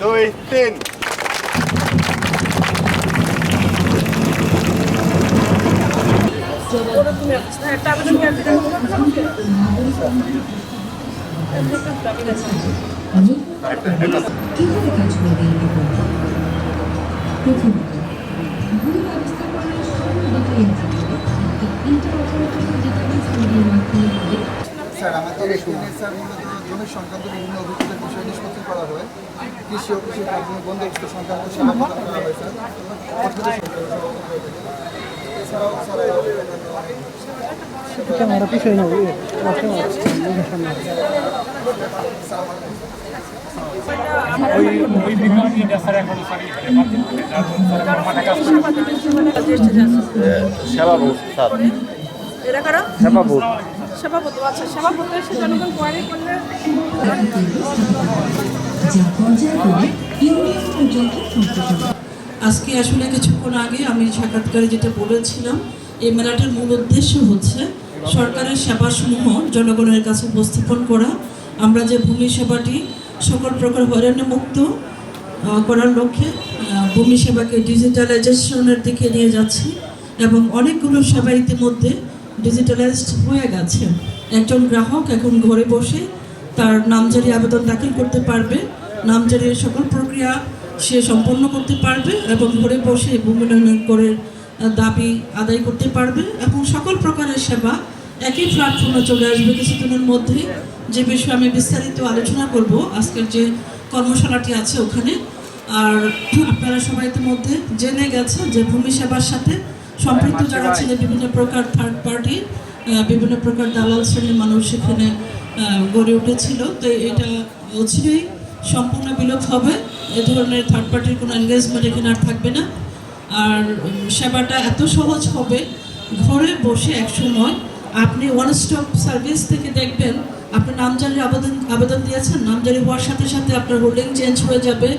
দুই তিন। কাজ করবে স্যার আমাদের এখানে স্যার। মূলত জমি সংক্রান্ত বিভিন্ন অভিযোগের বিষয় নিষ্পত্তি করা হয়। কৃষি কৃষি কার্য বন্দোবস্ত সংক্রান্ত সেবা করা হয় স্যার। এছাড়াও ওই ওই স্যার। এখন স্যার আচ্ছা আজকে আসলে কিছুক্ষণ আগে আমি সাক্ষাৎকারে যেটা বলেছিলাম, এই মেলাটার মূল উদ্দেশ্য হচ্ছে সরকারের সেবাসমূহ জনগণের কাছে উপস্থাপন করা। আমরা যে ভূমি সেবাটি সকল প্রকার হয়রানি মুক্ত করার লক্ষ্যে ভূমি সেবাকে ডিজিটালাইজেশনের দিকে নিয়ে যাচ্ছি এবং অনেকগুলো সেবা ইতিমধ্যে ডিজিটালাইজড হয়ে গেছে। একজন গ্রাহক এখন ঘরে বসে তার নামজারি আবেদন দাখিল করতে পারবে। নামজারির সকল প্রক্রিয়া সে সম্পন্ন করতে পারবে এবং ঘরে বসে ভূমি করে দাবি আদায় করতে পারবে এবং সকল প্রকারের সেবা একই প্ল্যাটফর্মে চলে আসবে কিছুদিনের মধ্যে। যে বিষয়ে আমি বিস্তারিত আলোচনা করব, আজকের যে কর্মশালাটি আছে ওখানে। আর আপনারা সবাই ইতিমধ্যে জেনে গেছে যে ভূমি সেবার সাথে সম্পৃক্ত যারা ছিলেন বিভিন্ন প্রকার থার্ড পার্টি বিভিন্ন প্রকার দালাল শ্রেণির মানুষ সেখানে গড়ে উঠেছিল। তো এটা অচিরেই সম্পূর্ণ বিলোপ হবে। এ ধরনের থার্ড পার্টির কোনো এনগেজমেন্ট এখানে আর থাকবে না। আর সেবাটা এত সহজ হবে ঘরে বসে এক সময় আপনি ওয়ান স্টপ সার্ভিস থেকে দেখবেন আপনি নামজারির আবেদন আবেদন দিয়েছেন নামজারি হওয়ার সাথে সাথে আপনার হোল্ডিং চেঞ্জ হয়ে যাবে।